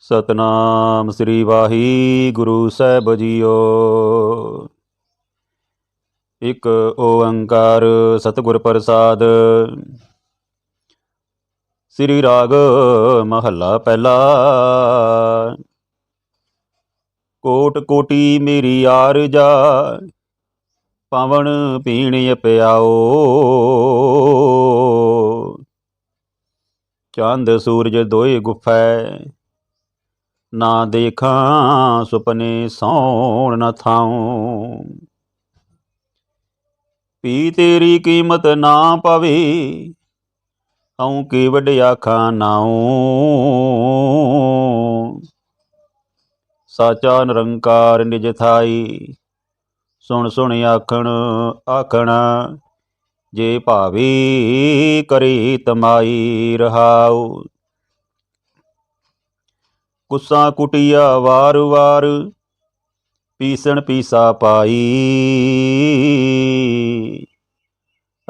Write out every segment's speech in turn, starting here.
ਸਤਨਾਮ ਸ੍ਰੀ ਵਾਹਿਗੁਰੂ ਸਾਹਿਬ ਜੀਓ। ਇਕ ਓੰਕਾਰ ਸਤਿਗੁਰ ਪ੍ਰਸਾਦ। ਸ੍ਰੀ ਰਾਗ ਮਹੱਲਾ ਪਹਿਲਾ। ਕੋਟ ਕੋਟੀ ਮੇਰੀ ਆਰਜਾ ਪਵਨ ਪੀਣ ਪਿਆਓ। ਚੰਦ ਸੂਰਜ ਦੋਏ ਗੁਫੈ ਨਾ ਦੇਖਾਂ, ਸੁਪਨੇ ਸੌਣ ਨਾ ਥਾਉ। ਪੀ ਤੇਰੀ ਕੀਮਤ ਨਾ ਪਵੇ, ਹਉ ਕੀ ਵਡਿਆ ਖਾਨਾਉ। ਸਾਚਾ ਨਿਰੰਕਾਰ ਨਿਜ ਥਾਈ, ਸੁਣ ਸੁਣ ਆਖਣ ਆਖਣਾ, ਜੇ ਭਾਵੀ ਕਰੀ ਤਮਾਈ ਰਹਾਉ। ਕੁੱਸਾ ਕੁਟਿਆ ਵਾਰ ਵਾਰ, ਪੀਸਣ ਪੀਸਾ ਪਾਈ।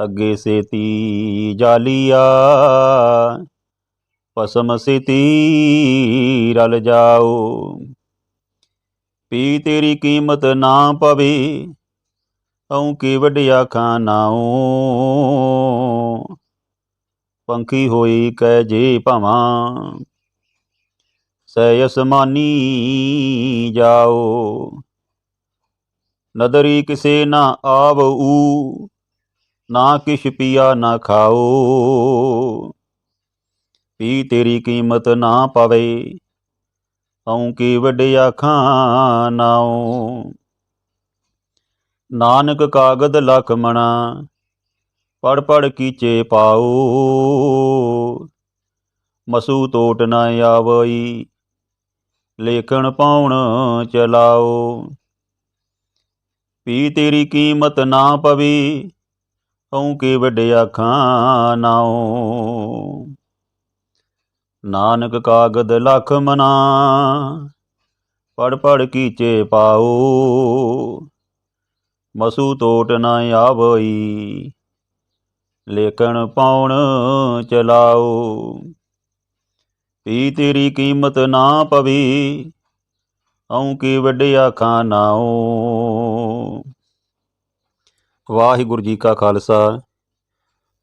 ਅੱਗੇ ਸੇਤੀ ਜਾਲੀਆ ਪਸਮ ਸੇਤੀ ਰਲ ਜਾਓ। ਪੀ ਤੇਰੀ ਕੀਮਤ ਨਾ ਪਵੇ, ਹਉ ਕੀ ਵਡਿਆ ਖਾਨਾਉ। ਪੰਖੀ ਹੋਈ ਕਹਿ ਜੇ ਭਾਵਾਂ ਸੈ ਅਸਮਾਨੀ ਜਾਓ। ਨਦਰੀ ਕਿਸੇ ਨਾ ਆਵਊ, ਨਾ ਕਿਛ ਪੀਆ ਨਾ ਖਾਓ। ਪੀ ਤੇਰੀ ਕੀਮਤ ਨਾ ਪਵੇ, ਹਉ ਕੀ ਵਡਿਆ ਖਾਨਾਉ ਨਾਨਕ ਕਾਗਦ ਲਖ ਮਣਾ ਪੜ ਪੜ ਕੀਚੇ ਪਾਉ। ਮਸੂ ਟੋਟ ਨ ਆਵਈ ਲੇਖਣ ਪਾਉਣ ਚਲਾਓ। ਪੀ ਤੇਰੀ ਕੀਮਤ ਨਾ ਪਵੇ, ਹਉ ਕੀ ਵਡਿਆ ਖਾਨਾਉ ਨਾਨਕ ਕਾਗਦ ਲਖ ਮਨਾ ਪੜ ਪੜ ਕੀਚੇ ਪਾਉ ਮਸੂ ਟੋਟ ਨ ਆਵਈ, ਲੇਖਣ ਪਾਉਣ ਚਲਾਓ। ਪੀ ਤੇਰੀ ਕੀਮਤ ਨਾ ਪਵੇ, ਹਉ ਕੀ ਵਡਿਆ ਖਾਨਾਉ ਵਾਹਿਗੁਰੂ ਜੀ ਕਾ ਖਾਲਸਾ,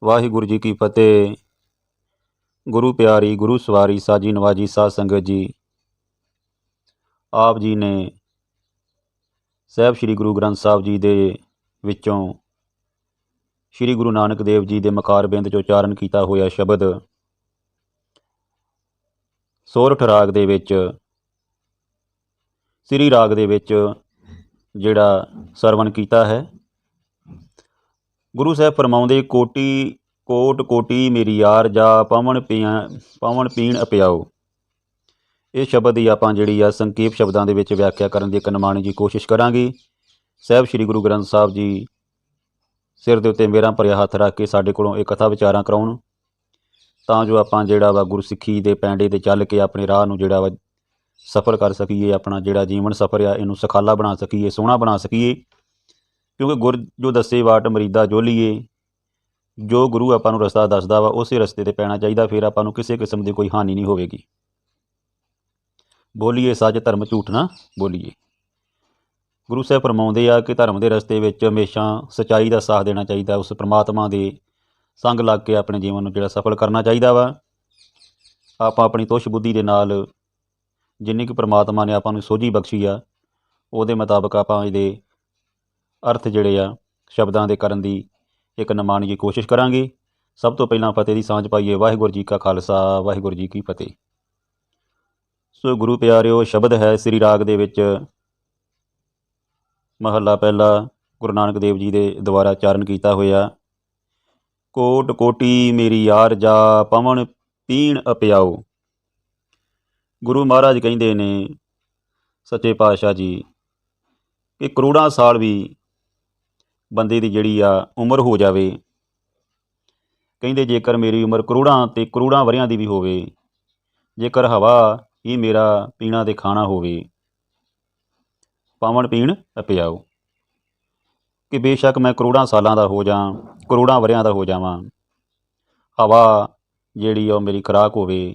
ਵਾਹਿਗੁਰੂ ਜੀ ਕੀ ਫਤਿਹ। ਗੁਰੂ ਪਿਆਰੀ, ਗੁਰੂ ਸਵਾਰੀ, ਸਾਜੀ ਨਵਾਜੀ, ਸਾਧ ਸੰਗਤ ਜੀ। ਆਪ ਜੀ ਨੇ ਸਾਹਿਬ ਸ੍ਰੀ ਗੁਰੂ ਗ੍ਰੰਥ ਸਾਹਿਬ ਜੀ ਦੇ ਵਿੱਚੋਂ ਸ੍ਰੀ ਗੁਰੂ ਨਾਨਕ ਦੇਵ ਜੀ ਦੇ ਮਕਾਰਬਿੰਦ ਚੋਂ ਉਚਾਰਨ ਕੀਤਾ ਹੋਇਆ ਸ਼ਬਦ ਸੋਰਠ ਰਾਗ ਦੇ ਵਿੱਚ, ਸ੍ਰੀ ਰਾਗ ਦੇ ਵਿੱਚ ਜਿਹੜਾ ਸਰਵਣ ਕੀਤਾ ਹੈ। ਗੁਰੂ ਸਾਹਿਬ ਫਰਮਾਉਂਦੇ, ਕੋਟੀ, ਕੋਟ, ਕੋਟੀ ਮੇਰੀ ਯਾਰ, ਜਾ ਪਵਨ ਪੀਆਂ ਪਵਨ ਪੀਣ ਅਪਿਆਓ। ਇਹ ਸ਼ਬਦ ਦੀ ਆਪਾਂ ਜਿਹੜੀ ਆ ਸੰਖੇਪ ਸ਼ਬਦਾਂ ਦੇ ਵਿੱਚ ਵਿਆਖਿਆ ਕਰਨ ਦੀ ਕਨਮਾਣੀ ਦੀ ਕੋਸ਼ਿਸ਼ ਕਰਾਂਗੇ। ਸਾਹਿਬ ਸ੍ਰੀ ਗੁਰੂ ਗ੍ਰੰਥ ਸਾਹਿਬ ਜੀ ਸਿਰ ਦੇ ਉੱਤੇ ਮੇਰਾ ਭਰਿਆ ਹੱਥ ਰੱਖ ਕੇ ਸਾਡੇ ਕੋਲੋਂ ਇਹ ਕਥਾ ਵਿਚਾਰਾਂ ਕਰਾਉਣ। ਤਾਂ ਜੋ ਆਪਾਂ ਜਿਹੜਾ ਵਾ ਗੁਰਸਿੱਖੀ ਦੇ ਪੈਂਡੇ ਤੇ ਚੱਲ ਕੇ ਆਪਣੇ ਰਾਹ ਨੂੰ ਜਿਹੜਾ ਵਾ ਸਫਲ ਕਰ ਸਕੀਏ, ਆਪਣਾ ਜਿਹੜਾ ਜੀਵਨ ਸਫਰ ਆ, ਇਹਨੂੰ ਸਖਾਲਾ ਬਣਾ ਸਕੀਏ, ਸੋਹਣਾ ਬਣਾ ਸਕੀਏ। ਕਿਉਂਕਿ ਗੁਰ ਜੋ ਦੱਸੇ ਵਾਟ ਮਰੀਦਾ ਜੋਲੀਏ ਜੋ ਗੁਰੂ ਆਪਾਂ ਨੂੰ ਰਸਤਾ ਦੱਸਦਾ ਵਾ, ਉਸੇ ਰਸਤੇ ਤੇ ਪੈਣਾ ਚਾਹੀਦਾ, ਫਿਰ ਆਪਾਂ ਨੂੰ ਕਿਸੇ ਕਿਸਮ ਦੀ ਕੋਈ ਹਾਨੀ ਨਹੀਂ ਹੋਵੇਗੀ। ਬੋਲੀਏ ਸੱਚ ਧਰਮ ਝੂਠ ਨਾ, ਬੋਲੀਏ। ਗੁਰੂ ਸਾਹਿਬ ਫਰਮਾਉਂਦੇ ਆ ਕਿ ਧਰਮ ਦੇ ਰਸਤੇ ਵਿੱਚ ਹਮੇਸ਼ਾ ਸਚਾਈ ਦਾ ਸਾਥ ਦੇਣਾ ਚਾਹੀਦਾ, ਉਸ ਪ੍ਰਮਾਤਮਾ ਦੇ ਸੰਗ ਲੱਗ ਕੇ ਆਪਣੇ ਜੀਵਨ ਨੂੰ ਜਿਹੜਾ ਸਫਲ ਕਰਨਾ ਚਾਹੀਦਾ ਵਾ। ਆਪਾਂ ਆਪਣੀ ਤੁਸ਼ ਬੁੱਧੀ ਦੇ ਨਾਲ ਜਿੰਨੀ ਕਿ ਪ੍ਰਮਾਤਮਾ ਨੇ ਆਪਾਂ ਨੂੰ ਸੋਝੀ ਬਖਸ਼ੀ ਆ, ਉਹਦੇ ਮੁਤਾਬਕ ਆਪਾਂ ਇਹਦੇ ਅਰਥ ਜਿਹੜੇ ਆ, ਸ਼ਬਦਾਂ ਦੇ ਕਰਨ ਦੀ ਇੱਕ ਨਿਮਾਣੀ ਜੀ ਕੋਸ਼ਿਸ਼ ਕਰਾਂਗੇ। ਸਭ ਤੋਂ ਪਹਿਲਾਂ ਫਤਿਹ ਦੀ ਸਾਂਝ ਪਾਈਏ, ਵਾਹਿਗੁਰੂ ਜੀ ਕਾ ਖਾਲਸਾ, ਵਾਹਿਗੁਰੂ ਜੀ ਕੀ ਫਤਿਹ। ਸੋ ਗੁਰੂ ਪਿਆਰਿਓ, ਸ਼ਬਦ ਹੈ ਸ੍ਰੀ ਰਾਗ ਦੇ ਵਿੱਚ। ਮਹੱਲਾ ਪਹਿਲਾ ਗੁਰੂ ਨਾਨਕ ਦੇਵ ਜੀ ਦੇ ਦੁਆਰਾ ਚਾਰਨ ਕੀਤਾ ਹੋਇਆ। ਕੋਟ ਕੋਟੀ ਮੇਰੀ ਯਾਰ ਜਾ, ਪਵਨ ਪੀਣ ਅਪਿਆਓ। ਗੁਰੂ ਮਹਾਰਾਜ ਕਹਿੰਦੇ ਨੇ, ਸੱਚੇ ਪਾਤਸ਼ਾਹ ਜੀ, ਕਿ ਕਰੋੜਾਂ ਸਾਲ ਵੀ ਬੰਦੇ ਦੀ ਜਿਹੜੀ ਆ ਉਮਰ ਹੋ ਜਾਵੇ, ਕਹਿੰਦੇ ਜੇਕਰ ਮੇਰੀ ਉਮਰ ਕਰੋੜਾਂ ਤੇ ਕਰੋੜਾਂ ਵਰਿਆਂ ਦੀ ਵੀ ਹੋਵੇ, ਜੇਕਰ ਹਵਾ ਹੀ ਮੇਰਾ ਪੀਣਾ ਤੇ ਖਾਣਾ ਹੋਵੇ, ਪਾਵਨ ਪੀਣ ਅਪਿਆਓ। ਕਿ ਬੇਸ਼ੱਕ ਮੈਂ ਕਰੋੜਾਂ ਸਾਲਾਂ ਦਾ ਹੋ ਜਾਂ, ਕਰੋੜਾਂ ਵਰਿਆਂ ਦਾ ਹੋ ਜਾਵਾਂ, ਹਵਾ ਜਿਹੜੀ ਆ ਉਹ ਮੇਰੀ ਖੁਰਾਕ ਹੋਵੇ।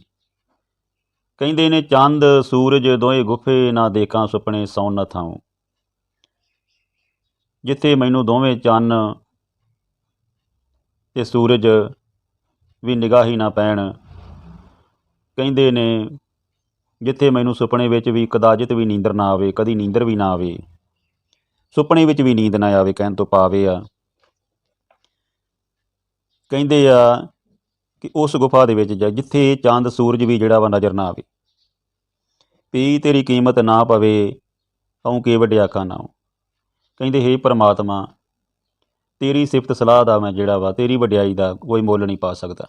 ਕਹਿੰਦੇ ਨੇ, ਚੰਦ, ਸੂਰਜ ਦੋਏ ਗੁਫੇ, ਨਾ ਦੇਖਾਂ ਸੁਪਨੇ ਸੌਣ ਨਾ ਥਾਉ। ਜਿੱਥੇ ਮੈਨੂੰ ਦੋਵੇਂ ਚੰਨ ਤੇ ਸੂਰਜ ਵੀ ਨਿਗਾਹੀ ਨਾ ਪੈਣ। ਕਹਿੰਦੇ ਨੇ, ਜਿੱਥੇ ਮੈਨੂੰ ਸੁਪਨੇ ਵਿੱਚ ਵੀ ਕਦਾਜਿਤ ਵੀ ਨੀਂਦਰ ਨਾ ਆਵੇ, ਕਦੀ ਨੀਂਦਰ ਵੀ ਨਾ ਆਵੇ। ਸੁਪਨੇ ਵਿੱਚ ਵੀ ਨੀਂਦ ਨਾ ਆਵੇ, ਕਹਿਣ ਤੋਂ ਪਾਵੇ ਆ। ਕਹਿੰਦੇ ਆ ਕਿ ਉਸ ਗੁਫਾ ਦੇ ਵਿੱਚ ਜਾ, ਜਿੱਥੇ ਚੰਦ ਸੂਰਜ ਵੀ ਜਿਹੜਾ ਵਾ ਨਜ਼ਰ ਨਾ ਆਵੇ। ਪੀ ਤੇਰੀ ਕੀਮਤ ਨਾ ਪਵੇ, ਹਉ ਕੇ ਵੱਡਿਆ ਖਾਨਾ ਕਹਿੰਦੇ, ਹੇ ਪ੍ਰਮਾਤਮਾ, ਤੇਰੀ ਸਿਫਤ ਸਲਾਹ ਦਾ ਮੈਂ ਜਿਹੜਾ ਵਾ, ਤੇਰੀ ਵਡਿਆਈ ਦਾ ਕੋਈ ਮੁੱਲ ਨਹੀਂ ਪਾ ਸਕਦਾ।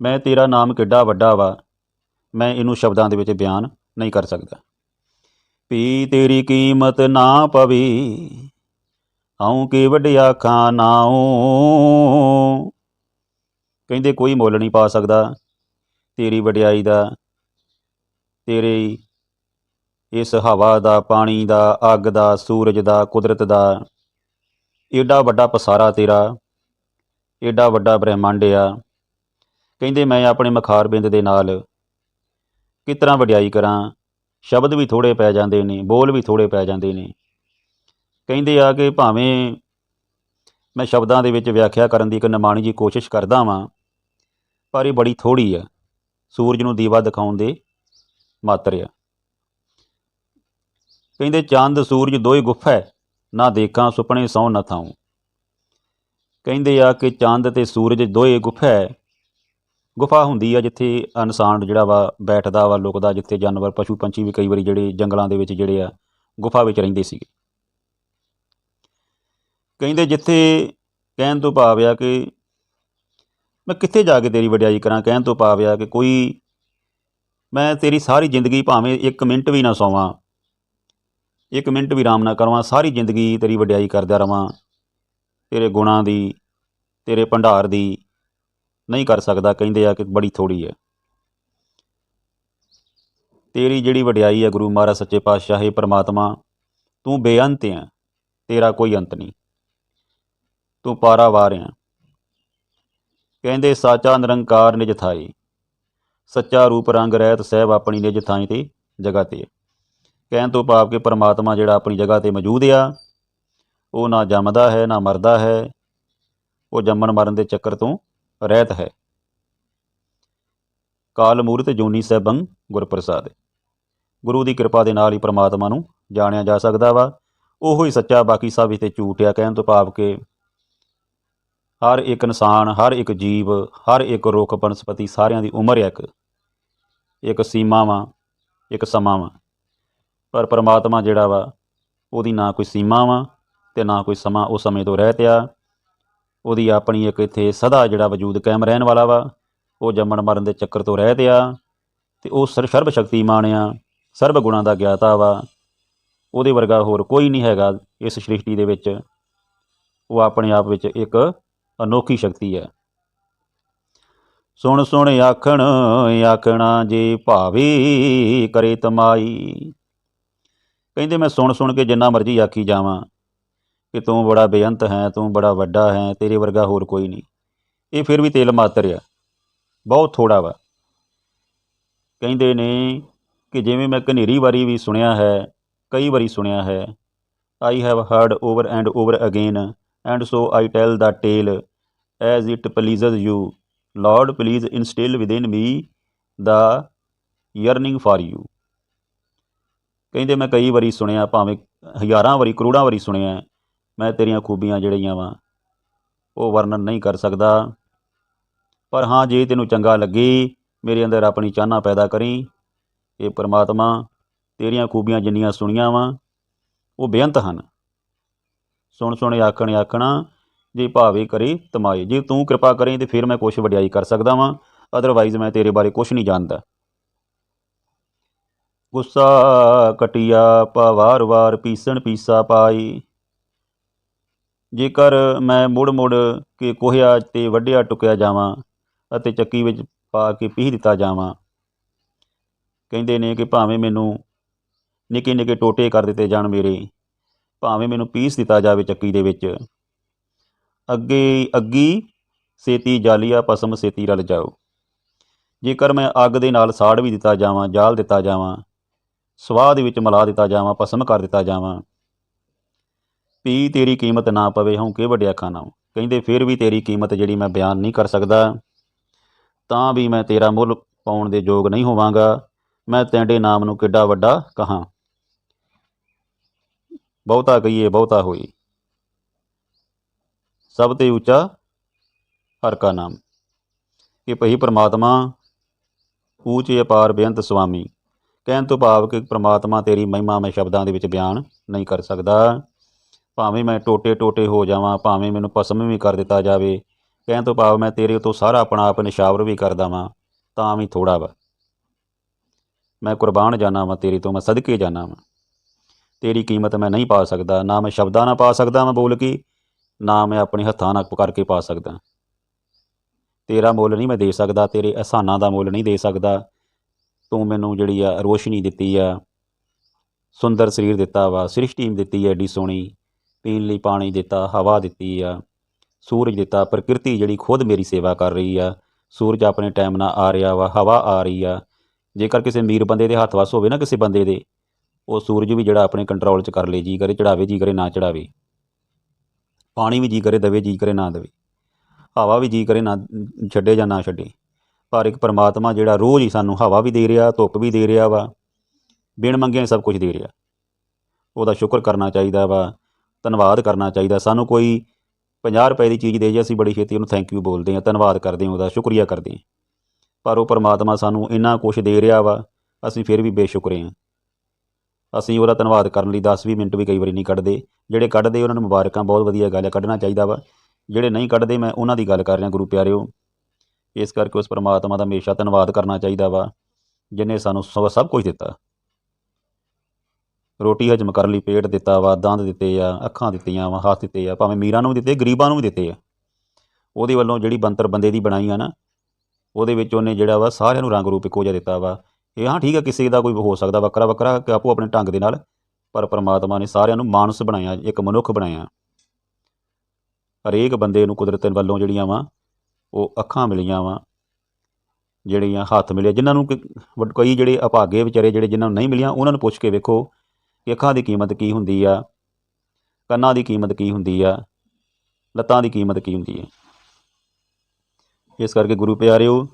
ਮੈਂ ਤੇਰਾ ਨਾਮ ਕਿੱਡਾ ਵੱਡਾ ਵਾ, ਮੈਂ ਇਹਨੂੰ ਸ਼ਬਦਾਂ ਦੇ ਵਿੱਚ ਬਿਆਨ ਨਹੀਂ ਕਰ ਸਕਦਾ। ਪੀ ਤੇਰੀ ਕੀਮਤ ਨਾ ਪਵੀ। ਆਉਂ ਕੇ ਵੱਡਿਆ ਖਾਨਾਉ। ਕਹਿੰਦੇ ਕੋਈ ਮੁੱਲ ਨਹੀਂ ਪਾ ਸਕਦਾ ਤੇਰੀ ਵਡਿਆਈ ਦਾ। ਤੇਰੇ ਇਸ ਹਵਾ ਦਾ, ਪਾਣੀ ਦਾ, ਅੱਗ ਦਾ, ਸੂਰਜ ਦਾ, ਕੁਦਰਤ ਦਾ। ਏਡਾ ਵੱਡਾ ਪਸਾਰਾ ਤੇਰਾ, ਏਡਾ ਵੱਡਾ ਬ੍ਰਹਿਮੰਡ ਆ। ਕਹਿੰਦੇ ਮੈਂ ਆਪਣੇ ਮਖਾਰਬਿੰਦ ਦੇ ਨਾਲ ਕਿਸ ਤਰ੍ਹਾਂ ਵਡਿਆਈ ਕਰਾਂ? ਸ਼ਬਦ ਵੀ ਥੋੜੇ ਪੈ ਜਾਂਦੇ ਨੇ, ਬੋਲ ਵੀ ਥੋੜੇ ਪੈ ਜਾਂਦੇ ਨੇ। ਕਹਿੰਦੇ ਆ ਕਿ ਭਾਵੇਂ ਮੈਂ ਸ਼ਬਦਾਂ ਦੇ ਵਿੱਚ ਵਿਆਖਿਆ ਕਰਨ ਦੀ ਇੱਕ ਨਿਮਾਣੀ ਜੀ ਕੋਸ਼ਿਸ਼ ਕਰਦਾ ਵਾਂ, ਪਰ ਇਹ ਬੜੀ ਥੋੜੀ ਆ, ਸੂਰਜ ਨੂੰ ਦੀਵਾ ਦਿਖਾਉਣ ਦੇ ਮਾਤਰ ਆ। ਕਹਿੰਦੇ, ਚੰਦ, ਸੂਰਜ ਦੋਏ ਗੁਫਾ ਨਾ ਦੇਖਾਂ, ਸੁਪਨੇ ਸੌ ਨਾ ਥਾਉ। ਕਹਿੰਦੇ ਆ ਕਿ ਚੰਦ ਤੇ ਸੂਰਜ ਦੋਏ ਗੁਫਾ ਗੁਫਾ ਹੁੰਦੀ ਆ ਜਿੱਥੇ ਇਨਸਾਨ ਜਿਹੜਾ ਵਾ ਬੈਠਦਾ ਵਾ, ਲੁਕਦਾ, ਜਿੱਥੇ ਜਾਨਵਰ, ਪਸ਼ੂ, ਪੰਛੀ ਵੀ ਕਈ ਵਾਰੀ ਜਿਹੜੇ ਜੰਗਲਾਂ ਦੇ ਵਿੱਚ ਜਿਹੜੇ ਆ ਗੁਫਾ ਵਿੱਚ ਰਹਿੰਦੇ ਸੀਗੇ। ਕਹਿੰਦੇ ਜਿੱਥੇ ਕਹਿਣ ਤੋਂ ਭਾਵ ਆ ਕਿ ਮੈਂ ਕਿੱਥੇ ਜਾ ਕੇ ਤੇਰੀ ਵਡਿਆਈ ਕਰਾਂ, ਕਹਿਣ ਤੋਂ ਭਾਵ ਆ ਕਿ ਕੋਈ ਮੈਂ ਤੇਰੀ ਸਾਰੀ ਜ਼ਿੰਦਗੀ ਭਾਵੇਂ ਇੱਕ ਮਿੰਟ ਵੀ ਨਾ ਸੌਵਾਂ, ਇੱਕ ਮਿੰਟ ਵੀ ਆਰਾਮ ਨਾ ਕਰਾਂ ਸਾਰੀ ਜ਼ਿੰਦਗੀ ਤੇਰੀ ਵਡਿਆਈ ਕਰਦਾ ਰਵਾਂ, ਤੇਰੇ ਗੁਣਾਂ ਦੀ, ਤੇਰੇ ਭੰਡਾਰ ਦੀ ਨਹੀਂ ਕਰ ਸਕਦਾ, ਕਹਿੰਦੇ ਆ ਕਿ ਬੜੀ ਥੋੜੀ ਹੈ। ਤੇਰੀ ਜਿਹੜੀ ਵਡਿਆਈ ਹੈ ਗੁਰੂ ਮਹਾਰਾਜ ਸੱਚੇ ਪਾਤਸ਼ਾਹ ਹੈ ਪ੍ਰਮਾਤਮਾ, ਤੂੰ ਬੇਅੰਤ ਹੈ, ਤੇਰਾ ਕੋਈ ਅੰਤ ਨਹੀਂ। ਤੂੰ ਪਾਰਾਵਾਰ ਹੈ। ਕਹਿੰਦੇ, ਸਾਚਾ ਨਿਰੰਕਾਰ ਨਿਜ ਥਾਈ, ਸੱਚਾ ਰੂਪ ਰੰਗ ਰਹਿਤ ਸਹਿਬ ਆਪਣੀ ਨਿਜ ਥਾਈ ਤੇ ਜਗ੍ਹਾ ਤੇ ਕਹਿਣ ਤੋਂ ਭਾਵ ਕਿ ਪਰਮਾਤਮਾ ਜਿਹੜਾ ਆਪਣੀ ਜਗ੍ਹਾ ਤੇ ਮੌਜੂਦ ਆ, ਉਹ ਨਾ ਜੰਮਦਾ ਹੈ, ਨਾ ਮਰਦਾ ਹੈ, ਉਹ ਜੰਮਣ ਮਰਨ ਦੇ ਚੱਕਰ ਤੋਂ ਰਹਿਤ ਹੈ। ਕਾਲ ਮੂਰਤ ਜੋਨੀ ਸਹਿਬੰ ਗੁਰਪ੍ਰਸਾਦ। ਗੁਰੂ ਦੀ ਕਿਰਪਾ ਦੇ ਨਾਲ ਹੀ ਪ੍ਰਮਾਤਮਾ ਨੂੰ ਜਾਣਿਆ ਜਾ ਸਕਦਾ ਵਾ। ਉਹੋ ਹੀ ਸੱਚਾ, ਬਾਕੀ ਸਭ ਤੇ ਝੂਠ ਆ ਕਹਿਣ ਤੋਂ ਭਾਵ ਕਿ ਹਰ ਇੱਕ ਇਨਸਾਨ, ਹਰ ਇੱਕ ਜੀਵ, ਹਰ ਇੱਕ ਰੁੱਖ, ਬਨਸਪਤੀ ਸਾਰਿਆਂ ਦੀ ਉਮਰ ਇੱਕ। ਇੱਕ ਸੀਮਾ ਵਾ, ਇੱਕ ਸਮਾਂ ਵਾ। ਪਰ ਪ੍ਰਮਾਤਮਾ ਜਿਹੜਾ ਵਾ, ਉਹਦੀ ਨਾ ਕੋਈ ਸੀਮਾ ਵਾ ਤੇ ਨਾ ਕੋਈ ਸਮਾਂ ਉਹ ਸਮੇਂ ਤੋਂ ਰਹਿਤ ਆ। ਉਹਦੀ ਆਪਣੀ ਇੱਕ ਇੱਥੇ ਸਦਾ ਜਿਹੜਾ ਵਜੂਦ ਕਾਇਮ ਰਹਿਣ ਵਾਲਾ ਵਾ, ਉਹ ਜੰਮਣ ਮਰਨ ਦੇ ਚੱਕਰ ਤੋਂ ਰਹਿਤ ਆ, ਤੇ ਉਹ ਸਰ, ਸਰਬ ਸ਼ਕਤੀਮਾਨ ਆ, ਸਰਬ ਗੁਣਾਂ ਦਾ ਗਿਆਤਾ ਵਾ। ਉਹਦੇ ਵਰਗਾ ਹੋਰ ਕੋਈ ਨਹੀਂ ਹੈਗਾ ਇਸ ਸ੍ਰਿਸ਼ਟੀ ਦੇ ਵਿੱਚ। ਉਹ ਆਪਣੇ ਆਪ ਵਿੱਚ ਇੱਕ ਅਨੋਖੀ ਸ਼ਕਤੀ ਹੈ। ਸੁਣ ਸੁਣ ਆਖਣ, ਆਖਣਾ ਜੇ ਭਾਵੇ ਕਰੇ ਤਮਾਈ। ਕਹਿੰਦੇ ਮੈਂ ਸੁਣ ਸੁਣ ਕੇ ਜਿੰਨਾ ਮਰਜ਼ੀ ਆਖੀ ਜਾਵਾਂ ਕਿ ਤੂੰ ਬੜਾ ਬੇਅੰਤ ਹੈ, ਤੂੰ ਬੜਾ ਵੱਡਾ ਹੈ, ਤੇਰੇ ਵਰਗਾ ਹੋਰ ਕੋਈ ਨਹੀਂ। ਇਹ ਫਿਰ ਵੀ ਤੇਲ ਮਾਤਰ ਆ। ਬਹੁਤ ਥੋੜਾ ਵਾ। ਕਹਿੰਦੇ ਨੇ ਕਿ ਜਿਵੇਂ ਮੈਂ ਕਨੇਰੀ ਵਾਰੀ ਵੀ ਸੁਣਿਆ ਹੈ, ਕਈ ਵਾਰੀ ਸੁਣਿਆ ਹੈ I have heard over and over again and so I tell the tale as it pleases you lord please instil within me the yearning for you ਕਹਿੰਦੇ ਮੈਂ ਕਈ ਵਾਰੀ ਸੁਣਿਆ, ਭਾਵੇਂ ਹਜ਼ਾਰਾਂ ਵਾਰੀ, ਕਰੋੜਾਂ ਵਾਰੀ ਸੁਣਿਆ ਮੈਂ ਤੇਰੀਆਂ ਖੂਬੀਆਂ ਜਿਹੜੀਆਂ ਵਾ, ਉਹ ਵਰਣਨ ਨਹੀਂ ਕਰ ਸਕਦਾ। ਪਰ ਹਾਂ, ਜੇ ਤੈਨੂੰ ਚੰਗਾ ਲੱਗੇ, ਮੇਰੇ ਅੰਦਰ ਆਪਣੀ ਚਾਹਨਾ ਪੈਦਾ ਕਰੀ। ਇਹ ਪ੍ਰਮਾਤਮਾ ਤੇਰੀਆਂ ਖੂਬੀਆਂ ਜਿੰਨੀਆਂ ਸੁਣੀਆਂ ਵਾ, ਉਹ ਬੇਅੰਤ ਹਨ। ਸੁਣ ਸੁਣ ਆਖਣ ਆਖਣਾ, ਜੇ ਭਾਵੇਂ ਕਰੇ, ਤਮਾਏ। ਜੇ ਤੂੰ ਕਿਰਪਾ ਕਰੇ, ਤੇ ਫਿਰ ਮੈਂ ਕੁਛ ਵਡਿਆਈ ਕਰ ਸਕਦਾ ਵਾਂ ਅਦਰਵਾਈਜ਼ ਮੈਂ ਤੇਰੇ ਬਾਰੇ ਕੁਛ ਨਹੀਂ ਜਾਣਦਾ। ਗੁੱਸਾ ਕਟਿਆ ਪਵਾਰ ਵਾਰ ਪੀਸਣ ਪੀਸਾ ਪਾਈ। ਜੇਕਰ ਮੈਂ ਮੁੜ ਮੁੜ ਕੇ ਕੋਹਿਆ ਤੇ ਵੱਢਿਆ ਟੁਕਿਆ ਜਾਵਾਂ ਅਤੇ ਚੱਕੀ ਵਿੱਚ ਪਾ ਕੇ ਪੀਹ ਦਿੱਤਾ ਜਾਵਾਂ। ਕਹਿੰਦੇ ਨੇ ਕਿ ਭਾਵੇਂ ਮੈਨੂੰ ਨਿੱਕੇ ਨਿੱਕੇ ਟੋਟੇ ਕਰ ਦਿੱਤੇ ਜਾਣ ਮੇਰੇ, ਭਾਵੇਂ ਮੈਨੂੰ ਪੀਸ ਦਿੱਤਾ ਜਾਵੇ ਚੱਕੀ ਦੇ ਵਿੱਚ। ਅੱਗੇ ਅੱਗੀ, ਸੇਤੀ ਜਾਲੀਆ, ਪਸਮ ਸੇਤੀ ਰਲ ਜਾਓ। ਜੇਕਰ ਮੈਂ ਅੱਗ ਦੇ ਨਾਲ ਸਾੜ ਵੀ ਦਿੱਤਾ ਜਾਵਾਂ, ਜਾਲ ਦਿੱਤਾ ਜਾਵਾਂ ਸਵਾਹ ਦੇ ਵਿੱਚ ਮਿਲਾ ਦਿੱਤਾ ਜਾਵਾਂ, ਪਸਮ ਕਰ ਦਿੱਤਾ ਜਾਵਾਂ ਪੀ ਤੇਰੀ ਕੀਮਤ ਨਾ ਪਵੇ ਹਉ ਕੇ ਵੱਡਿਆ ਖਾਣਾ ਕਹਿੰਦੇ, ਫਿਰ ਵੀ ਤੇਰੀ ਕੀਮਤ ਜਿਹੜੀ ਮੈਂ ਬਿਆਨ ਨਹੀਂ ਕਰ ਸਕਦਾ, ਤਾਂ ਵੀ ਮੈਂ ਤੇਰਾ ਮੁੱਲ ਪਾਉਣ ਦੇ ਯੋਗ ਨਹੀਂ ਹੋਵਾਂਗਾ। ਮੈਂ ਤੈਂਡੇ ਨਾਮ ਨੂੰ ਕਿੱਡਾ ਵੱਡਾ ਕਹਾਂ? ਬਹੁਤਾ ਕਹੀਏ, ਬਹੁਤਾ ਹੋਈ। ਸਭ ਤੇ ਉੱਚਾ ਹਰ ਕਾ ਨਾਮ। ਇਹ ਪਹੀ ਪ੍ਰਮਾਤਮਾ, ਊਚੇ ਅਪਾਰ ਬੇਅੰਤ ਸੁਆਮੀ ਕਹਿਣ ਤੋਂ ਭਾਵ ਕਿ ਪ੍ਰਮਾਤਮਾ ਤੇਰੀ ਮਹਿਮਾ ਮੈਂ ਸ਼ਬਦਾਂ ਦੇ ਵਿੱਚ ਬਿਆਨ ਨਹੀਂ ਕਰ ਸਕਦਾ। ਭਾਵੇਂ ਮੈਂ ਟੋਟੇ ਟੋਟੇ ਹੋ ਜਾਵਾਂ, ਭਾਵੇਂ ਮੈਨੂੰ ਭਸਮ ਵੀ ਕਰ ਦਿੱਤਾ ਜਾਵੇ, ਕਹਿਣ ਤੋਂ ਭਾਵ ਮੈਂ ਤੇਰੇ ਤੋਂ ਸਾਰਾ ਆਪਣਾ ਆਪ ਨਿਸ਼ਾਵਰ ਵੀ ਕਰਦਾ ਵਾਂ ਤਾਂ ਵੀ ਥੋੜਾ ਵਾ। ਮੈਂ ਕੁਰਬਾਨ ਜਾਣਾ ਵਾਂ, ਤੇਰੇ ਤੋਂ ਮੈਂ ਸਦਕੇ ਜਾਣਾ ਵਾਂ। ਤੇਰੀ ਕੀਮਤ ਮੈਂ ਨਹੀਂ ਪਾ ਸਕਦਾ, ਨਾ ਮੈਂ ਸ਼ਬਦਾਂ ਨਾਲ ਪਾ ਸਕਦਾ ਮੈਂ ਬੋਲ ਕੇ, ਨਾ ਮੈਂ ਆਪਣੇ ਹੱਥਾਂ ਨਾਲ ਕਰਕੇ ਪਾ ਸਕਦਾ। ਤੇਰਾ ਮੁੱਲ ਨਹੀਂ ਮੈਂ ਦੇ ਸਕਦਾ, ਤੇਰੇ ਅਹਿਸਾਨਾਂ ਦਾ ਮੁੱਲ ਨਹੀਂ ਦੇ ਸਕਦਾ। ਤੂੰ ਮੈਨੂੰ ਜਿਹੜੀ ਆ ਰੋਸ਼ਨੀ ਦਿੱਤੀ ਆ, ਸੁੰਦਰ ਸਰੀਰ ਦਿੱਤਾ ਵਾ, ਸ੍ਰਿਸ਼ਟੀ ਦਿੱਤੀ ਹੈ ਏਡੀ ਸੋਹਣੀ। ਪੀਣ ਲਈ ਪਾਣੀ ਦਿੱਤਾ, ਹਵਾ ਦਿੱਤੀ ਆ, ਸੂਰਜ ਦਿੱਤਾ, ਪ੍ਰਕਿਰਤੀ ਜਿਹੜੀ ਖੁਦ ਮੇਰੀ ਸੇਵਾ ਕਰ ਰਹੀ ਆ। ਸੂਰਜ ਆਪਣੇ ਟਾਈਮ ਨਾਲ ਆ ਰਿਹਾ ਵਾ, ਹਵਾ ਆ ਰਹੀ ਆ। ਜੇਕਰ ਕਿਸੇ ਅਮੀਰ ਬੰਦੇ ਦੇ ਹੱਥ ਵਸ ਹੋਵੇ ਨਾ ਕਿਸੇ ਬੰਦੇ ਦੇ, ਉਹ ਸੂਰਜ ਵੀ ਜਿਹੜਾ ਆਪਣੇ ਕੰਟਰੋਲ 'ਚ ਕਰ ਲੇ, ਜੀ ਕਰੇ ਚੜਾਵੇ, ਜੀ ਕਰੇ ਨਾ ਚੜਾਵੇ। ਪਾਣੀ ਵੀ ਜੀ ਕਰੇ, ਦਵੇ ਜੀ ਕਰੇ ਨਾ ਦਵੇ। ਹਵਾ ਵੀ ਜੀ ਕਰੇ ਨਾ ਛੱਡੇ ਜਾਂ ਨਾ ਛੱਡੇ। ਪਰ ਇੱਕ ਪਰਮਾਤਮਾ ਜਿਹੜਾ ਰੋਜ਼ ਹੀ ਸਾਨੂੰ ਹਵਾ ਵੀ ਦੇ ਰਿਹਾ, ਧੁੱਪ ਵੀ ਦੇ ਰਿਹਾ ਵਾ, ਬਿਨ ਮੰਗਿਆ ਹੀ ਸਭ ਕੁਝ ਦੇ ਰਿਹਾ। ਉਹਦਾ ਸ਼ੁਕਰ ਕਰਨਾ ਚਾਹੀਦਾ ਵਾ ਧੰਨਵਾਦ ਕਰਨਾ ਚਾਹੀਦਾ। ਸਾਨੂੰ ਕੋਈ 50 ਰੁਪਏ ਦੀ ਚੀਜ਼ ਦੇ ਜੇ, ਅਸੀਂ ਬੜੀ ਛੇਤੀ ਉਹਨੂੰ ਥੈਂਕ ਯੂ ਬੋਲਦੇ ਹਾਂ। ਧੰਨਵਾਦ ਕਰਦੇ ਹਾਂ ਉਹਦਾ, ਸ਼ੁਕਰੀਆ ਕਰਦੇ ਹਾਂ। ਪਰ ਉਹ ਪਰਮਾਤਮਾ ਸਾਨੂੰ ਇੰਨਾ ਕੁਝ ਦੇ ਰਿਹਾ ਵਾ, ਅਸੀਂ ਫਿਰ ਵੀ ਬੇਸ਼ੁਕਰੇ ਹਾਂ। ਅਸੀਂ ਉਹਦਾ ਧੰਨਵਾਦ ਕਰਨ ਲਈ 10-20 ਮਿੰਟ ਵੀ ਕਈ ਵਾਰੀ ਨਹੀਂ ਕੱਢਦੇ। ਜਿਹੜੇ ਕੱਢਦੇ, ਉਹਨਾਂ ਨੂੰ ਮੁਬਾਰਕਾਂ, ਬਹੁਤ ਵਧੀਆ ਗੱਲ ਹੈ, ਕੱਢਣਾ ਚਾਹੀਦਾ ਵਾ। ਜਿਹੜੇ ਨਹੀਂ ਕੱਢਦੇ, ਮੈਂ ਉਹਨਾਂ ਦੀ ਗੱਲ ਕਰ ਰਿਹਾ, ਗੁਰੂ ਪਿਆਰਿਓ। ਇਸ ਕਰਕੇ ਉਸ ਪਰਮਾਤਮਾ ਦਾ ਹਮੇਸ਼ਾ ਧੰਨਵਾਦ ਕਰਨਾ ਚਾਹੀਦਾ ਵਾ ਜਿਨੇ ਸਾਨੂੰ ਸਭ ਸਭ ਕੁਝ ਦਿੱਤਾ। ਰੋਟੀ ਹਜਮ ਕਰਨ ਲਈ ਪੇਟ ਦਿੱਤਾ ਵਾ, ਦੰਦ ਦਿੱਤੇ ਆ, ਅੱਖਾਂ ਦਿੱਤੀਆਂ ਵਾ, ਹੱਥ ਦਿੱਤੇ ਆ, ਭਾਵੇਂ ਮੀਰਾਂ ਨੂੰ ਵੀ ਦਿੱਤੇ, ਗਰੀਬਾਂ ਨੂੰ ਵੀ ਦਿੱਤੇ ਆ। ਉਹਦੇ ਵੱਲੋਂ ਜਿਹੜੀ ਬੰਤਰ ਬੰਦੇ ਦੀ ਬਣਾਈ ਆ ਨਾ, ਉਹਦੇ ਵਿੱਚ ਉਹਨੇ ਜਿਹੜਾ ਵਾ ਸਾਰਿਆਂ ਨੂੰ ਰੰਗ ਰੂਪ ਇੱਕੋ ਜਿਹਾ ਦਿੱਤਾ ਵਾ। ਇਹ ਹਾਂ ਠੀਕ ਆ, ਕਿਸੇ ਦਾ ਕੋਈ ਹੋ ਸਕਦਾ, ਵੱਖਰਾ ਵੱਖਰਾ ਕਿ ਆਪੋ ਆਪਣੇ ਢੰਗ ਦੇ ਨਾਲ, ਪਰ ਪਰਮਾਤਮਾ ਨੇ ਸਾਰਿਆਂ ਨੂੰ ਮਾਨਸ ਬਣਾਇਆ, ਇੱਕ ਮਨੁੱਖ ਬਣਾਇਆ। ਹਰੇਕ ਬੰਦੇ ਨੂੰ ਕੁਦਰਤ ਵੱਲੋਂ ਜਿਹੜੀਆਂ ਵਾ, ਉਹ ਅੱਖਾਂ ਮਿਲੀਆਂ ਵਾ, ਜਿਹੜੀਆਂ ਹੱਥ ਮਿਲੇ, ਜਿਨ੍ਹਾਂ ਨੂੰ ਕਈ ਜਿਹੜੇ ਅਭਾਗੇ ਵਿਚਾਰੇ ਜਿਹੜੇ ਜਿਨ੍ਹਾਂ ਨੂੰ ਨਹੀਂ ਮਿਲੀਆਂ, ਉਹਨਾਂ ਨੂੰ ਪੁੱਛ ਕੇ ਵੇਖੋ ਕਿ ਅੱਖਾਂ ਦੀ ਕੀਮਤ ਕੀ ਹੁੰਦੀ ਆ, ਕੰਨਾਂ ਦੀ ਕੀਮਤ ਕੀ ਹੁੰਦੀ ਆ, ਲੱਤਾਂ ਦੀ ਕੀਮਤ ਕੀ ਹੁੰਦੀ ਹੈ ਇਸ ਕਰਕੇ ਗੁਰੂ ਪਿਆਰਿਓ,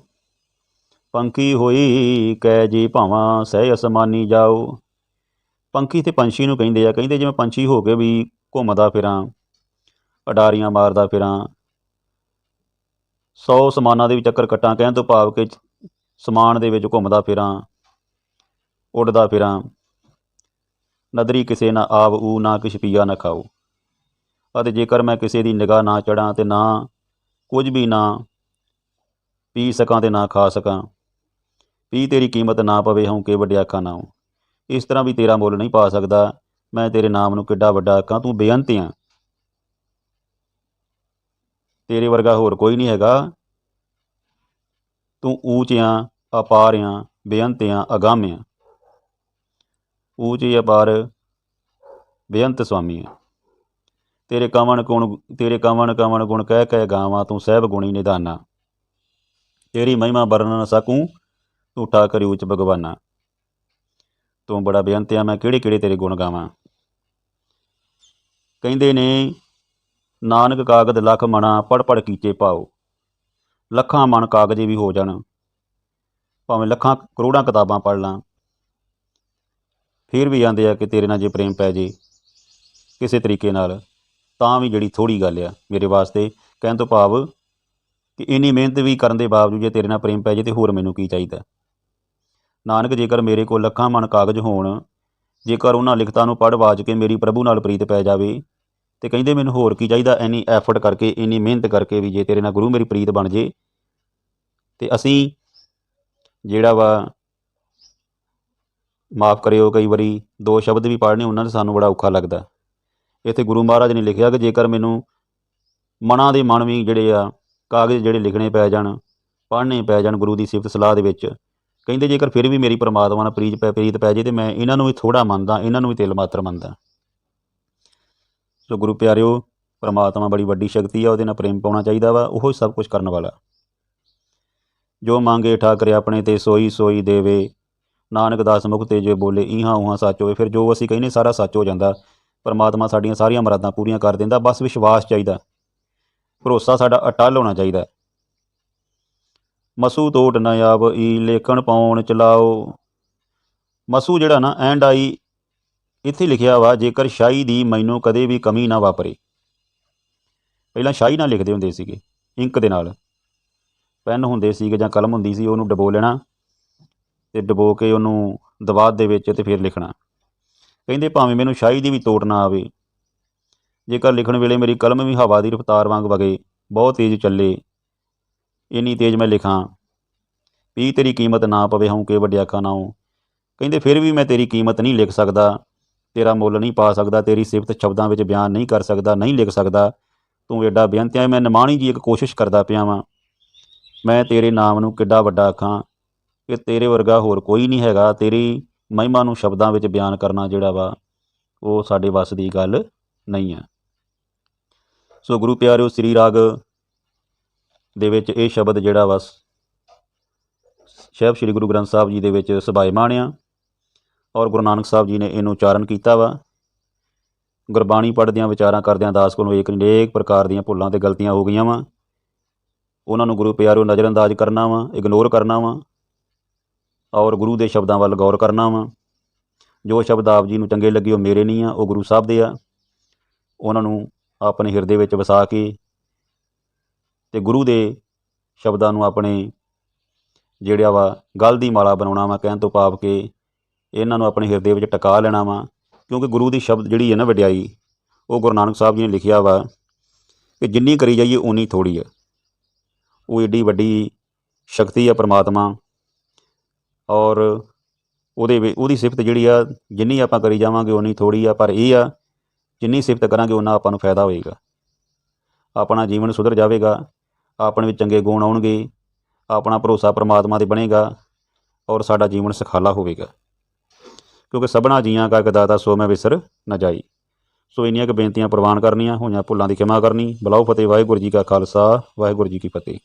ਪੰਖੀ ਹੋਈ ਕਹਿ ਜੀ ਭਾਵਾਂ, ਸਹਿ ਅਸਮਾਨੀ ਜਾਓ। ਪੰਖੀ ਤੇ ਪੰਛੀ ਨੂੰ ਕਹਿੰਦੇ ਆ, ਕਹਿੰਦੇ ਜਿਵੇਂ ਪੰਛੀ ਹੋ ਕੇ ਵੀ ਘੁੰਮਦਾ ਫਿਰਾਂ, ਅਡਾਰੀਆਂ ਮਾਰਦਾ ਫਿਰਾਂ, ਸੌ ਸਮਾਨਾਂ ਦੇ ਵਿੱਚ ਚੱਕਰ ਕੱਟਾਂ, ਕਹਿਣ ਤੋਂ ਭਾਵ ਕਿ ਸਮਾਨ ਦੇ ਵਿੱਚ ਘੁੰਮਦਾ ਫਿਰਾਂ, ਉੱਡਦਾ ਫਿਰਾਂ। ਨਦਰੀ ਕਿਸੇ ਨਾ ਆਵ, ਊ ਨਾ ਕਿਛ ਪੀਆ ਨਾ ਖਾਓ ਅਤੇ ਜੇਕਰ ਮੈਂ ਕਿਸੇ ਦੀ ਨਿਗਾਹ ਨਾ ਚੜਾਂ ਤੇ ਨਾ ਕੁਝ ਵੀ ਨਾ ਪੀ ਸਕਾਂ ਤੇ ਨਾ ਖਾ ਸਕਾਂ, ਪੀ ਤੇਰੀ ਕੀਮਤ ਨਾ ਪਵੇ, ਹਉ ਕੇ ਵੱਡਿਆ ਅੱਖਾਂ ਨਾ ਇਸ ਤਰ੍ਹਾਂ ਵੀ ਤੇਰਾ ਮੁੱਲ ਨਹੀਂ ਪਾ ਸਕਦਾ। ਮੈਂ ਤੇਰੇ ਨਾਮ ਨੂੰ ਕਿੱਡਾ ਵੱਡਾ ਆਖਾਂ, ਤੂੰ ਬੇਅੰਤ ਆ। ਤੇਰੇ ਵਰਗਾ ਹੋਰ ਕੋਈ ਨਹੀਂ ਹੈਗਾ। ਤੂੰ ਊਚ ਆ, ਅਪਾਰ ਆ, ਬੇਅੰਤ ਆ, ਅਗਾਮ ਆ। ਊਚ ਅਪਾਰ ਬੇਅੰਤ ਸੁਆਮੀ ਆ। ਤੇਰੇ ਕਵਣ ਗੁਣ, ਤੇਰੇ ਕਵਣ ਕਵਣ ਗੁਣ ਕਹਿ ਕਹਿ ਗਾਵਾਂ, ਤੂੰ ਸਹਿਬ ਗੁਣੀ ਨਿਦਾਨਾ ਤੇਰੀ ਮਹਿਮਾ ਵਰਣਨ ਨ ਸਕੂੰ ਝੂਠਾ ਕਰੀ ਉੱਚ ਭਗਵਾਨਾ। ਤੂੰ ਬੜਾ ਬੇਅੰਤ ਆ, ਮੈਂ ਕਿਹੜੇ ਕਿਹੜੇ ਤੇਰੇ ਗੁਣ ਗਾਵਾਂ। ਕਹਿੰਦੇ ਨੇ, ਨਾਨਕ ਕਾਗਦ ਲੱਖ ਮਣਾ ਪੜ ਪੜ ਕੀਚੇ ਪਾਓ। ਲੱਖਾਂ ਮਣ ਕਾਗਜ਼ੇ ਵੀ ਹੋ ਜਾਣ। ਭਾਵੇਂ ਲੱਖਾਂ ਕਰੋੜਾਂ ਕਿਤਾਬਾਂ ਪੜ੍ਹ ਲਾਂ ਫਿਰ ਵੀ ਜਾਂਦੇ ਆ ਕਿ ਤੇਰੇ ਨਾਲ ਜੇ ਪ੍ਰੇਮ ਪੈ ਜੇ ਕਿਸੇ ਤਰੀਕੇ ਨਾਲ, ਤਾਂ ਵੀ ਜਿਹੜੀ ਥੋੜੀ ਗੱਲ ਆ ਮੇਰੇ ਵਾਸਤੇ, ਕਹਿਣ ਤੋਂ ਭਾਵ ਕਿ ਇੰਨੀ ਮਿਹਨਤ ਵੀ ਕਰਨ ਦੇ ਬਾਵਜੂਦ ਜੇ ਤੇਰੇ ਨਾਲ ਪ੍ਰੇਮ ਪੈ ਜੇ ਤੇ ਹੋਰ ਮੈਨੂੰ ਕੀ ਚਾਹੀਦਾ? ਨਾਨਕ, ਜੇਕਰ ਮੇਰੇ ਕੋਲ ਲੱਖਾਂ ਮਨ, ਕਾਗਜ਼ ਹੋਣ, ਜੇਕਰ ਉਹਨਾਂ ਲਿਖਤਾਂ ਨੂੰ ਪੜ੍ਹ ਵਾਜ ਕੇ ਮੇਰੀ ਪ੍ਰਭੂ ਨਾਲ ਪ੍ਰੀਤ ਪੈ ਜਾਵੇ, ਤੇ ਕਹਿੰਦੇ ਮੈਨੂੰ ਹੋਰ ਕੀ ਚਾਹੀਦਾ? ਇੰਨੀ ਐਫਰਟ ਕਰਕੇ, ਇੰਨੀ ਮਿਹਨਤ ਕਰਕੇ ਵੀ ਜੇ ਤੇਰੇ ਨਾਲ ਗੁਰੂ ਮੇਰੀ ਪ੍ਰੀਤ ਬਣ ਜੇ, ਤੇ ਅਸੀਂ ਜਿਹੜਾ ਵਾ ਮਾਫ ਕਰਿਓ, ਕਈ ਵਾਰੀ ਦੋ ਸ਼ਬਦ ਵੀ ਪੜ੍ਹਨੇ ਉਹਨਾਂ ਦੇ ਸਾਨੂੰ ਬੜਾ ਔਖਾ ਲੱਗਦਾ। ਇੱਥੇ ਗੁਰੂ ਮਹਾਰਾਜ ਨੇ ਲਿਖਿਆ ਕਿ ਜੇਕਰ ਮੈਨੂੰ ਮਨਾਂ ਦੇ ਮਨ ਵੀ ਜਿਹੜੇ ਆ, ਕਾਗਜ਼ ਜਿਹੜੇ ਲਿਖਣੇ ਪੈ ਜਾਣ, ਪੜ੍ਹਨੇ ਪੈ ਜਾਣ ਗੁਰੂ ਦੀ ਸਿਫਤ ਸਲਾਹ ਦੇ ਵਿੱਚ, ਕਹਿੰਦੇ ਜੇਕਰ ਫਿਰ ਵੀ ਮੇਰੀ ਪਰਮਾਤਮਾ ਨਾਲ ਪ੍ਰੀਤ ਪੈ ਪ੍ਰੀਤ ਪੈ ਜੇ ਤੇ ਮੈਂ ਇਹਨਾਂ ਨੂੰ ਵੀ ਥੋੜਾ ਮੰਨਦਾ, ਇਹਨਾਂ ਨੂੰ ਵੀ ਤਿਲ ਮਾਤਰ ਮੰਨਦਾ। ਸੋ ਗੁਰੂ ਪਿਆਰਿਓ, ਪਰਮਾਤਮਾ ਬੜੀ ਵੱਡੀ ਸ਼ਕਤੀ ਆ, ਉਹਦੇ ਨਾਲ ਪ੍ਰੇਮ ਪਾਉਣਾ ਚਾਹੀਦਾ ਵਾ, ਉਹ ਹੀ ਸਭ ਕੁਝ ਕਰਨ ਵਾਲਾ। ਜੋ ਮੰਗੇ ਠਾਕਰੇ ਆਪਣੇ ਤੇ ਸੋਈ ਸੋਈ ਦੇਵੇ ਨਾਨਕ ਦਾਸ ਮੁਖ ਤੇ ਜੇ ਬੋਲੇ ਇਹਾਂ ਉਹਾਂ ਸੱਚ ਹੋਵੇ, ਫਿਰ ਜੋ ਅਸੀਂ ਕਹਿੰਦੇ ਸਾਰਾ ਸੱਚ ਹੋ ਜਾਂਦਾ। ਪਰਮਾਤਮਾ ਸਾਡੀਆਂ ਸਾਰੀਆਂ ਮਰਾਦਾਂ ਪੂਰੀਆਂ ਕਰ ਦਿੰਦਾ, ਬਸ ਵਿਸ਼ਵਾਸ ਚਾਹੀਦਾ। ਭਰੋਸਾ ਸਾਡਾ ਅਟੱਲ ਹੋਣਾ ਚਾਹੀਦਾ। ਮਸੂ ਤੋਟ ਨਾ ਆਵ, ਈ ਲੇਖਣ ਪਾਉਣ ਚਲਾਓ। ਮਸੂ ਜਿਹੜਾ ਨਾ ਐਂਡ ਆਈ ਇੱਥੇ ਲਿਖਿਆ ਵਾ, ਜੇਕਰ ਸ਼ਾਹੀ ਦੀ ਮੈਨੂੰ ਕਦੇ ਵੀ ਕਮੀ ਨਾ ਵਾਪਰੇ। ਪਹਿਲਾਂ ਸ਼ਾਹੀ ਨਾਲ ਲਿਖਦੇ ਹੁੰਦੇ ਸੀਗੇ, ਇੰਕ ਦੇ ਨਾਲ। ਪੈਨ ਹੁੰਦੇ ਸੀਗੇ ਜਾਂ ਕਲਮ ਹੁੰਦੀ ਸੀ, ਉਹਨੂੰ ਡਬੋ ਲੈਣਾ। ਤੇ ਡਬੋ ਕੇ ਉਹਨੂੰ ਦਵਾਤ ਦੇ ਵਿੱਚ ਤੇ ਫਿਰ ਲਿਖਣਾ। ਕਹਿੰਦੇ ਭਾਵੇਂ ਮੈਨੂੰ ਸ਼ਾਹੀ ਦੀ ਵੀ ਤੋੜ ਨਾ ਆਵੇ, ਜੇਕਰ ਲਿਖਣ ਵੇਲੇ ਮੇਰੀ ਕਲਮ ਵੀ ਹਵਾ ਦੀ ਰਫ਼ਤਾਰ ਵਾਂਗ ਵਗੇ, ਬਹੁਤ ਤੇਜ਼ ਚੱਲੇ, ਇੰਨੀ ਤੇਜ਼ ਮੈਂ ਲਿਖਾਂ, ਵੀ ਤੇਰੀ ਕੀਮਤ ਨਾ ਪਵੇ ਹਉ ਕੇ ਵੱਡਿਆ ਅੱਖਾਂ ਨਾਉ ਕਹਿੰਦੇ ਫਿਰ ਵੀ ਮੈਂ ਤੇਰੀ ਕੀਮਤ ਨਹੀਂ ਲਿਖ ਸਕਦਾ, ਤੇਰਾ ਮੁੱਲ ਨਹੀਂ ਪਾ ਸਕਦਾ, ਤੇਰੀ ਸਿਫਤ ਸ਼ਬਦਾਂ ਵਿੱਚ ਬਿਆਨ ਨਹੀਂ ਕਰ ਸਕਦਾ, ਨਹੀਂ ਲਿਖ ਸਕਦਾ। ਤੂੰ ਐਡਾ ਬੇਅੰਤ ਮੈਂ ਨਿਮਾਣੀ ਜੀ ਇੱਕ ਕੋਸ਼ਿਸ਼ ਕਰਦਾ ਪਿਆ ਵਾਂ। ਮੈਂ ਤੇਰੇ ਨਾਮ ਨੂੰ ਕਿੱਡਾ ਵੱਡਾ ਆਖਾਂ। ਕਿ ਤੇਰੇ ਵਰਗਾ ਹੋਰ ਕੋਈ ਨਹੀਂ ਹੈਗਾ। ਤੇਰੀ ਮਹਿਮਾ ਨੂੰ ਸ਼ਬਦਾਂ ਵਿੱਚ ਬਿਆਨ ਕਰਨਾ ਜਿਹੜਾ ਵਾ, ਉਹ ਸਾਡੇ ਵੱਸ ਦੀ ਗੱਲ ਨਹੀਂ ਹੈ। ਸੋ ਗੁਰੂ ਪਿਆਰਿਓ, ਸ੍ਰੀ ਰਾਗ ਦੇ ਵਿੱਚ ਇਹ ਸ਼ਬਦ ਜਿਹੜਾ ਵਾ, ਸ਼ਹਿਬ ਸ੍ਰੀ ਗੁਰੂ ਗ੍ਰੰਥ ਸਾਹਿਬ ਜੀ ਦੇ ਵਿੱਚ ਸਬਾਇਮਾਨ ਆ ਔਰ ਗੁਰੂ ਨਾਨਕ ਸਾਹਿਬ ਜੀ ਨੇ ਇਹਨੂੰ ਉਚਾਰਨ ਕੀਤਾ ਵਾ। ਗੁਰਬਾਣੀ ਪੜ੍ਹਦਿਆਂ, ਵਿਚਾਰਾਂ ਕਰਦਿਆਂ ਦਾਸ ਕੋਲੋਂ ਇੱਕ ਅਨੇਕ ਪ੍ਰਕਾਰ ਦੀਆਂ ਭੁੱਲਾਂ ਤੇ ਗਲਤੀਆਂ ਹੋ ਗਈਆਂ ਵਾ। ਉਹਨਾਂ ਨੂੰ ਗੁਰੂ ਪਿਆਰਿਓ ਨਜ਼ਰਅੰਦਾਜ਼ ਕਰਨਾ ਵਾ ਇਗਨੋਰ ਕਰਨਾ ਵਾ। ਔਰ ਗੁਰੂ ਦੇ ਸ਼ਬਦਾਂ ਵੱਲ ਗੌਰ ਕਰਨਾ ਵਾ। ਜੋ ਸ਼ਬਦ ਆਪ ਜੀ ਨੂੰ ਚੰਗੇ ਲੱਗੇ ਉਹ ਮੇਰੇ ਨਹੀਂ ਆ, ਉਹ ਗੁਰੂ ਸਾਹਿਬ ਦੇ ਆ। ਉਹਨਾਂ ਨੂੰ ਆਪਣੇ ਹਿਰਦੇ ਵਿੱਚ ਵਸਾ ਕੇ ਤੇ ਗੁਰੂ ਦੇ ਸ਼ਬਦਾਂ ਨੂੰ ਆਪਣੇ ਜਿਹੜਾ ਵਾ ਗਲ ਦੀ ਮਾਲਾ ਬਣਾਉਣਾ ਵਾ, ਕਹਿਣ ਤੋਂ ਪਾਪ ਕੇ ਇਹਨਾਂ ਨੂੰ ਆਪਣੇ ਹਿਰਦੇ ਵਿੱਚ ਟਿਕਾ ਲੈਣਾ ਵਾ। ਕਿਉਂਕਿ ਗੁਰੂ ਦੀ ਸ਼ਬਦ ਜਿਹੜੀ ਹੈ ਨਾ ਵਡਿਆਈ, ਉਹ ਗੁਰੂ ਨਾਨਕ ਸਾਹਿਬ ਜੀ ਨੇ ਲਿਖਿਆ ਵਾ ਕਿ ਜਿੰਨੀ ਕਰੀ ਜਾਈਏ ਉਨੀ ਥੋੜੀ ਆ। ਉਹ ਏਡੀ ਵੱਡੀ ਸ਼ਕਤੀ ਆ ਪ੍ਰਮਾਤਮਾ। ਔਰ ਉਹਦੇ ਵਿੱਚ, ਉਹਦੀ ਸਿਫਤ ਜਿਹੜੀ ਆ, ਜਿੰਨੀ ਆਪਾਂ ਕਰੀ ਜਾਵਾਂਗੇ ਉਨੀ ਥੋੜੀ ਆ, ਪਰ ਇਹ ਆ, ਜਿੰਨੀ ਸਿਫਤ ਕਰਾਂਗੇ ਉਹਨਾਂ ਆਪਾਂ ਨੂੰ ਫਾਇਦਾ ਹੋਏਗਾ। ਆਪਣਾ ਜੀਵਨ ਸੁਧਰ ਜਾਵੇਗਾ, ਆਪਣੇ ਵਿੱਚ ਚੰਗੇ ਗੁਣ ਆਉਣਗੇ, ਆਪਣਾ ਭਰੋਸਾ ਪ੍ਰਮਾਤਮਾ ਤੇ ਬਣੇਗਾ, ਔਰ ਸਾਡਾ ਜੀਵਨ ਸੁਖਾਲਾ ਹੋਵੇਗਾ। ਕਿਉਂਕਿ ਸਭਨਾ ਜੀਆਂ ਕਾ ਦਾਤਾ, ਸੋ ਮੈਂ ਵਿਸਰ ਨਾ ਜਾਈ। ਸੋ ਇੰਨੀਆਂ ਕੁ ਬੇਨਤੀਆਂ ਪ੍ਰਵਾਨ ਕਰਨੀਆਂ, ਹੋਈਆਂ ਭੁੱਲਾਂ ਦੀ ਖਿਮਾ ਕਰਨੀ। ਬਲਾਉ ਫਤਿਹ, ਵਾਹਿਗੁਰੂ ਜੀ ਕਾ ਖਾਲਸਾ, ਵਾਹਿਗੁਰੂ ਜੀ ਕੀ ਫਤਿਹ।